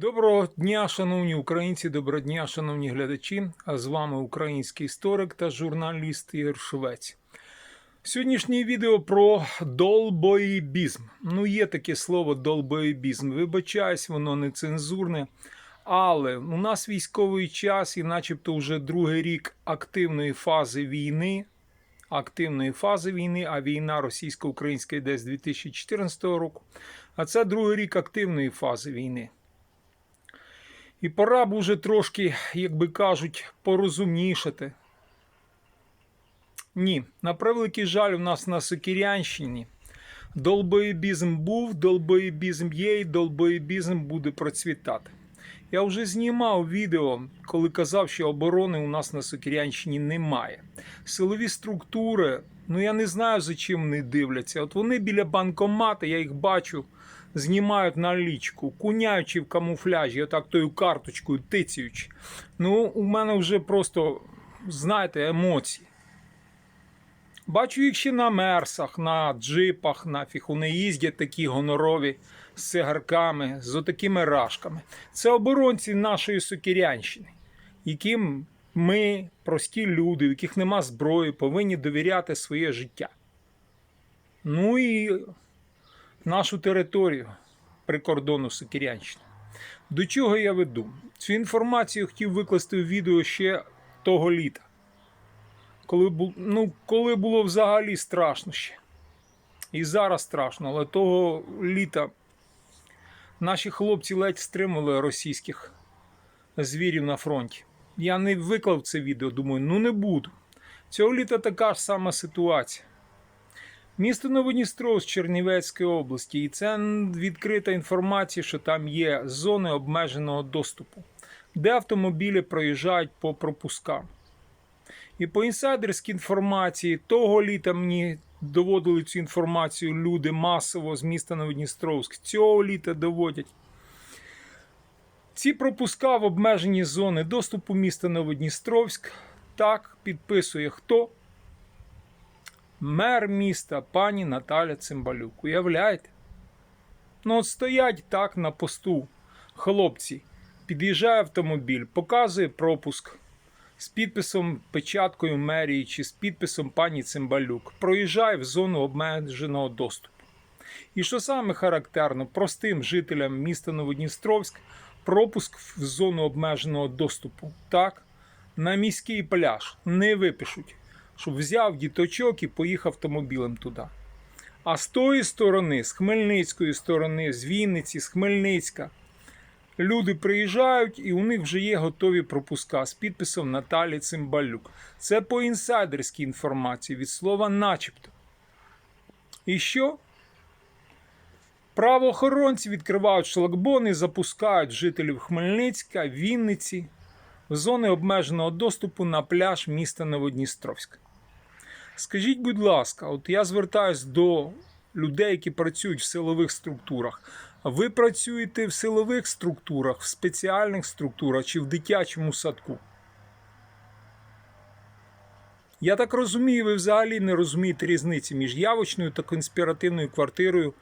Доброго дня, шановні українці, доброго дня, шановні глядачі. А з вами український історик та журналіст Ігор Швець. Сьогоднішнє відео про долбоїбізм. Ну, є таке слово долбоїбізм. Вибачаюсь, воно не цензурне. Але у нас військовий час, і начебто вже другий рік активної фази війни. Активної фази війни, а війна російсько-українська йде з 2014 року. А це другий рік активної фази війни. І пора б уже трошки, як би кажуть, порозумнішати. Ні, на превеликий жаль, у нас на Сокірянщині долбоєбізм був, долбоєбізм є, і долбоєбізм буде процвітати. Я вже знімав відео, коли казав, що оборони у нас на Сокірянщині немає. Силові структури, ну я не знаю, за чим вони дивляться. От вони біля банкомата, я їх бачу, знімають налічку, куняючи в камуфляжі, отак тою карточкою тицяючи. Ну, у мене вже просто, знаєте, емоції. Бачу їх ще на мерсах, на джипах, нафіг вони їздять такі гонорові з сигарками, з отакими рашками. Це оборонці нашої Сокірянщини, яким ми, прості люди, у яких нема зброї, повинні довіряти своє життя. Ну і нашу територію прикордону Сокірянщини. До чого я веду? Цю інформацію хотів викласти в відео ще того літа. Коли, ну, коли було взагалі страшно ще. І зараз страшно, але того літа наші хлопці ледь стримали російських звірів на фронті. Я не виклав це відео, думаю, ну не буду. Цього літа така ж сама ситуація. Місто Новодністровськ Чернівецької області, і це відкрита інформація, що там є зони обмеженого доступу, де автомобілі проїжджають по пропускам. І по інсайдерській інформації того літа мені доводили цю інформацію люди масово з міста Новодністровськ. Цього літа доводять. Ці пропуска в обмежені зони доступу міста Новодністровськ так підписує хто? Мер міста пані Наталя Цимбалюк. Уявляєте? Ну, от стоять так на посту хлопці. Під'їжджає автомобіль, показує пропуск з підписом печаткою мерії чи з підписом пані Цимбалюк. Проїжджає в зону обмеженого доступу. І що саме характерно, простим жителям міста Новодністровськ пропуск в зону обмеженого доступу так на міський пляж не випишуть, щоб взяв діточок і поїхав автомобілем туди. А з тої сторони, з Хмельницької сторони, з Вінниці, з Хмельницька, люди приїжджають і у них вже є готові пропуска з підписом Наталі Цимбалюк. Це по інсайдерській інформації від слова начебто. І що? Правоохоронці відкривають шлагбони, запускають жителів Хмельницька, Вінниці в зони обмеженого доступу на пляж міста Новодністровськ. Скажіть, будь ласка, от я звертаюсь до людей, які працюють в силових структурах. Ви працюєте в силових структурах, в спеціальних структурах чи в дитячому садку? Я так розумію, ви взагалі не розумієте різниці між явочною та конспіративною квартирою.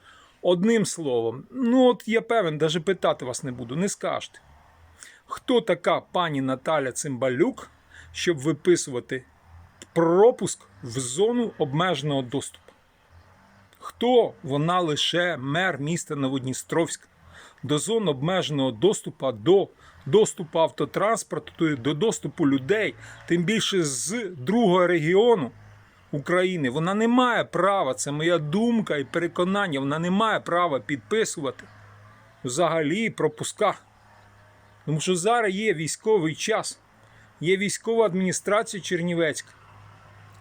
Одним словом, ну от я певен, навіть питати вас не буду, не скажете. Хто така пані Наталя Цимбалюк, щоб виписувати пропуск в зону обмеженого доступу? Хто вона лише мер міста Новодністровськ до зон обмеженого доступу, до доступу автотранспорту, до доступу людей, тим більше з другого регіону України. Вона не має права, це моя думка і переконання, вона не має права підписувати взагалі пропуска. Тому що зараз є військовий час, є військова адміністрація Чернівецька.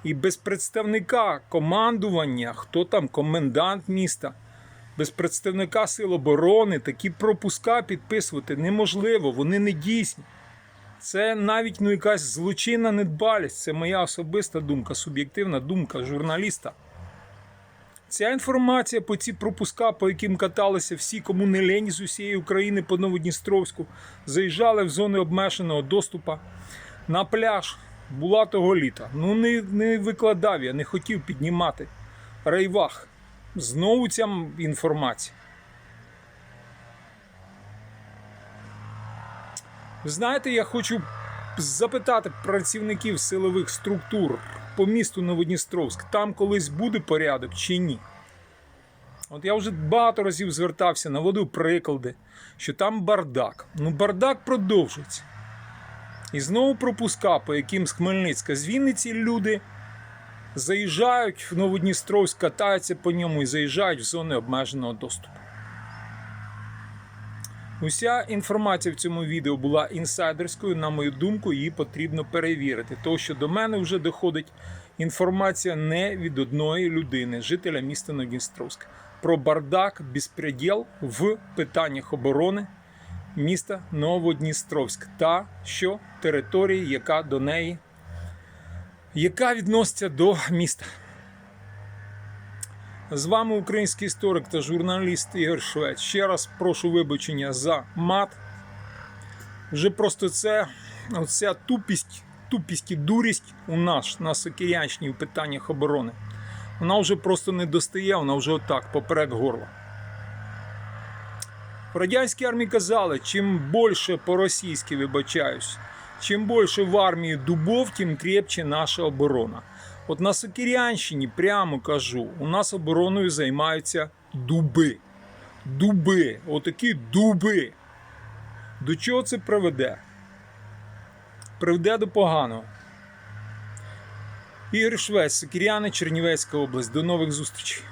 І без представника командування, хто там комендант міста, без представника Сил оборони такі пропуска підписувати неможливо, вони не дійсні. Це навіть ну, якась злочинна недбалість. Це моя особиста думка, суб'єктивна думка журналіста. Ця інформація по ці пропуска, по яким каталися всі, кому не лень з усієї України по Новодністровську, заїжджали в зони обмеженого доступу на пляж. Була того літа. Ну не, не викладав я, не хотів піднімати рейвах. Знову ця інформація. Знаєте, я хочу запитати працівників силових структур по місту Новодністровськ, там колись буде порядок чи ні? От я вже багато разів звертався, наводив приклади, що там бардак. Ну, бардак продовжується. І знову пропуска, по яким з Хмельницька з Вінниці люди заїжджають в Новодністровськ, катаються по ньому і заїжджають в зони обмеженого доступу. Уся інформація в цьому відео була інсайдерською. На мою думку, її потрібно перевірити. Тому що до мене вже доходить інформація не від одної людини, жителя міста Новодністровськ, про бардак, безпреділ в питаннях оборони міста Новодністровськ та що території, яка до неї, яка відноситься до міста. З вами український історик та журналіст Ігор Швець. Ще раз прошу вибачення за мат. Вже просто це оця тупість, тупість і дурість у нас на Сокирянщині в питаннях оборони. Вона вже просто не достає, вона вже отак, поперек горла. В радянській армії казали, чим більше по-російськи вибачаюсь, чим більше в армії дубов, тим крепче наша оборона. От на Сокирянщині, прямо кажу, у нас обороною займаються дуби. Дуби. Отакі дуби. До чого це приведе? Приведе до поганого. Ігор Швець, Сокиряни, Чернівецька область. До нових зустрічей.